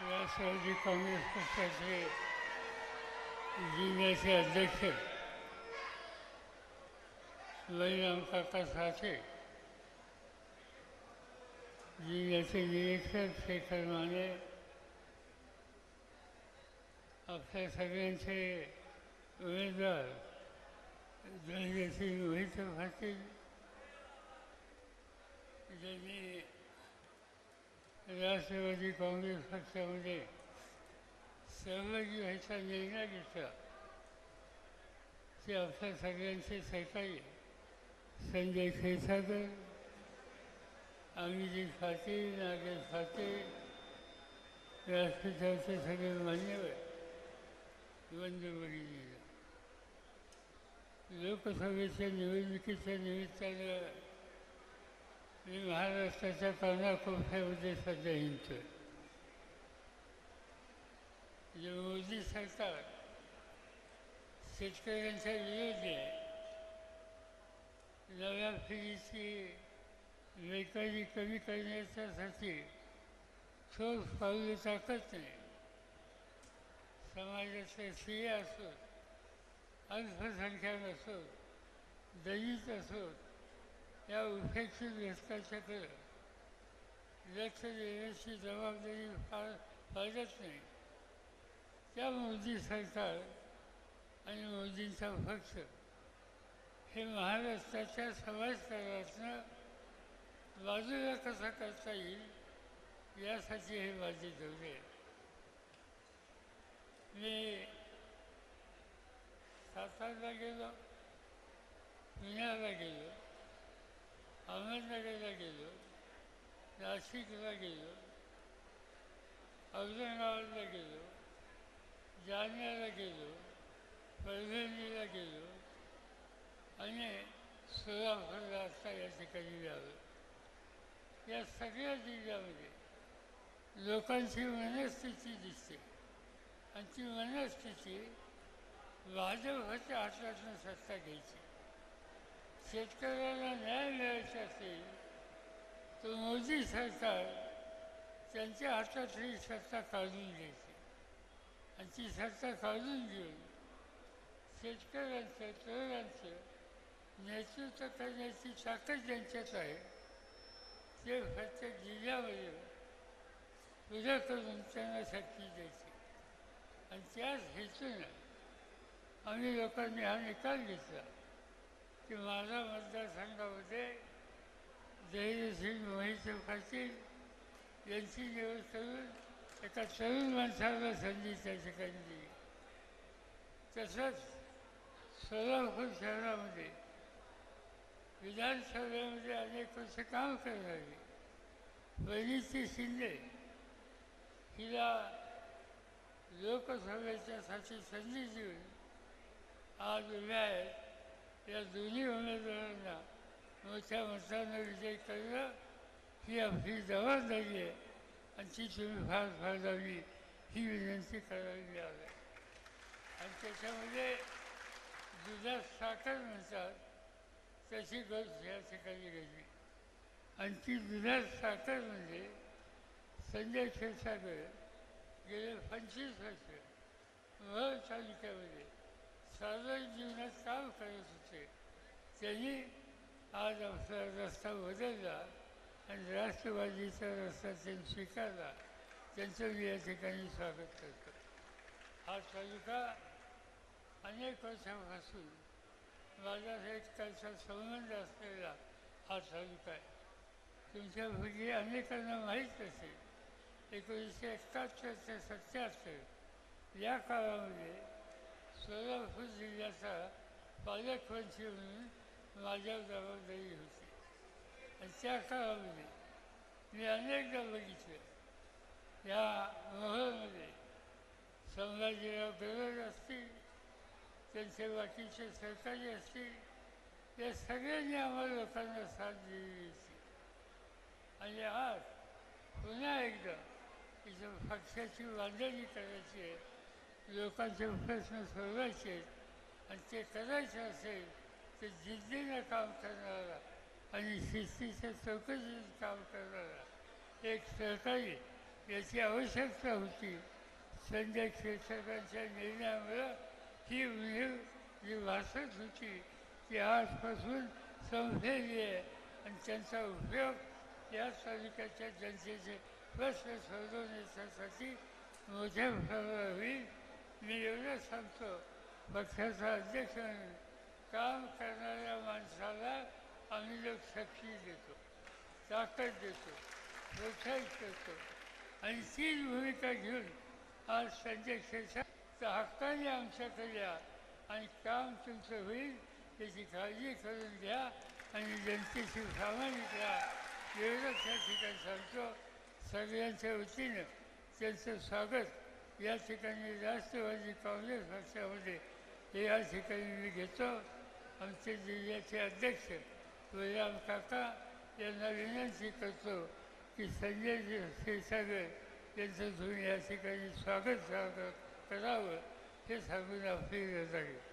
राष्ट्रवादी काँग्रेस पक्षाचे जिल्ह्याचे अध्यक्ष लईराम काका साठे जिल्ह्याचे निरीक्षक शेखर माने आपल्या सगळ्यांचे उमेदवार धैर्यसिंग मोहित पाटील ज्यांनी राष्ट्रवादी काँग्रेस पक्षामध्ये सहभागी व्हायचा निर्णय घेतला. ते आपल्या सगळ्यांचे सहकारी संजय क्षीरसागर अभिजित पाटील नागेश पाटील व्यासपीठाचे सगळे मान्यवर बंधुभगिनी लोकसभेच्या निवडणुकीच्या निमित्तानं मी महाराष्ट्राच्या कानाकोपऱ्यामध्ये सध्या हिंडतोय जे मोदी सरकार शेतकऱ्यांच्या विरोधी आहे नव्या पिढीची बेकारी कमी करण्याच्यासाठी ठोस पावले टाकत नाही समाजाचे स्त्रिया असोत अल्पसंख्याक असोत दलित असोत या उपेक्षित घटकाच्याकडे लक्ष देण्याची जबाबदारी फार पाळत नाही. त्या मोदी सरकार आणि मोदींचा पक्ष हे महाराष्ट्राच्या समाजकारणातनं बाजूला कसा करता येईल यासाठी हे माझे धोरे मी सातारला गेलो पुण्याला गेलो. अहमदनगरला गेलो नाशिकला गेलो. औरंगाबादला गेलो जालन्याला गेलो. परभणीला गेलो आणि सोलापूरला आता या ठिकाणी जावं या सगळ्या जिल्ह्यामध्ये लोकांची मनस्थिती दिसते. आणि ती मनस्थिती भाजपच्या हातातून सत्ता घ्यायची. शेतकऱ्याला न्याय मिळायचा असेल तर मोदी सरकार त्यांच्या हातातली सत्ता काढून घ्यायची. आणि ती सत्ता काढून घेऊन शेतकऱ्यांचं तरुणांचं नेतृत्व करण्याची ताकद ज्यांच्यात आहे ते प्रत्येक जिल्ह्यामध्ये पूजा करून त्यांना शक्ती द्यायची. आणि त्याच हेतूनं आम्ही लोकांनी हा निकाल घेतला. की माझा मतदारसंघामध्ये जयसिंग महेश पाटील यांची निवड करून एका तरुण माणसाला संधी त्या ठिकाणी दिली. तसंच सोलापूर शहरामध्ये विधानसभेमध्ये अनेक वर्ष काम करणारी वैनीती शिंदे हिला लोकसभेच्यासाठी संधी देऊन आज उभ्या आहेत. या दोन्ही उमेदवारांना मोठ्या मतानं विजय करणं ही आपली जबाबदारी आहे आणि ती तुम्ही फार फारदावी ही विनंती करावी मिळाली आणि त्याच्यामध्ये दुधात साखर म्हणतात तशी गोष्ट या ठिकाणी घडली आणि ती दुधात साखर म्हणजे संजय क्षीरसागर गेले पंचवीस वर्ष महल तालुक्यामध्ये सार्वजनिक जीवनात काम करत होते. त्यांनी आज आपला रस्ता बदलला आणि राष्ट्रवादीचा रस्ता त्यांनी स्वीकारला. त्यांचं मी या ठिकाणी स्वागत करतो. हा तालुका अनेक वर्षापासून माझा त्यांचा संबंध असलेला हा तालुका आहे. तुमच्यापैकी अनेकांना माहीत असेल एकोणीसशे एकाहत्तर ते सत्याहत्तर या काळामध्ये सोलापूर जिल्ह्याचा पालकमंत्री म्हणून माझ्यावर जबाबदारी होती आणि त्या काळामध्ये मी अनेकदा बघितलं या मोहळमध्ये संभाजीराव गरज असतील त्यांचे बाकीचे सहकारी असतील या सगळ्यांनी आम्हाला लोकांना साथ दिलेली होती आणि आज पुन्हा एकदा इथं पक्षाची बांधणी करायची आहे लोकांचे प्रश्न सोडवायचे आहेत आणि ते करायचं असेल तर जिद्दीनं काम करणारा आणि शिस्तीच्या चौकशीत काम करणारा एक सहकारी याची आवश्यकता होती. संजय क्षेत्रकांच्या निर्णयामुळं ही उणीव जी भासत होती ती आजपासून संपलेली आहे आणि त्यांचा उपयोग या तालुक्याच्या जनतेचे प्रश्न सोडवण्याच्यासाठी मोठ्या प्रमाणात होईल. मी एवढं सांगतो पक्षाचा अध्यक्ष म्हणून काम करणाऱ्या माणसाला आम्ही लोक शक्ती देतो ताकद देतो प्रोत्साहित करतो. आणि तीच भूमिका घेऊन आज संजय क्षेत्रात हक्काने आमच्याकडे या आणि काम तुमचं होईल त्याची काळजी करून घ्या आणि जनतेशी सामाजिक राहा एवढं त्या ठिकाणी सांगतो. सगळ्यांच्या वतीनं त्यांचं स्वागत. या ठिकाणी राष्ट्रवादी काँग्रेस पक्षामध्ये हे या ठिकाणी मी घेतो. आमचे जिल्ह्याचे अध्यक्ष बलराम काका यांना विनंती करतो की संजय क्षीरसागर यांचं तुम्ही या ठिकाणी स्वागत सा- करावं हे सांगून आपली रजा घेतो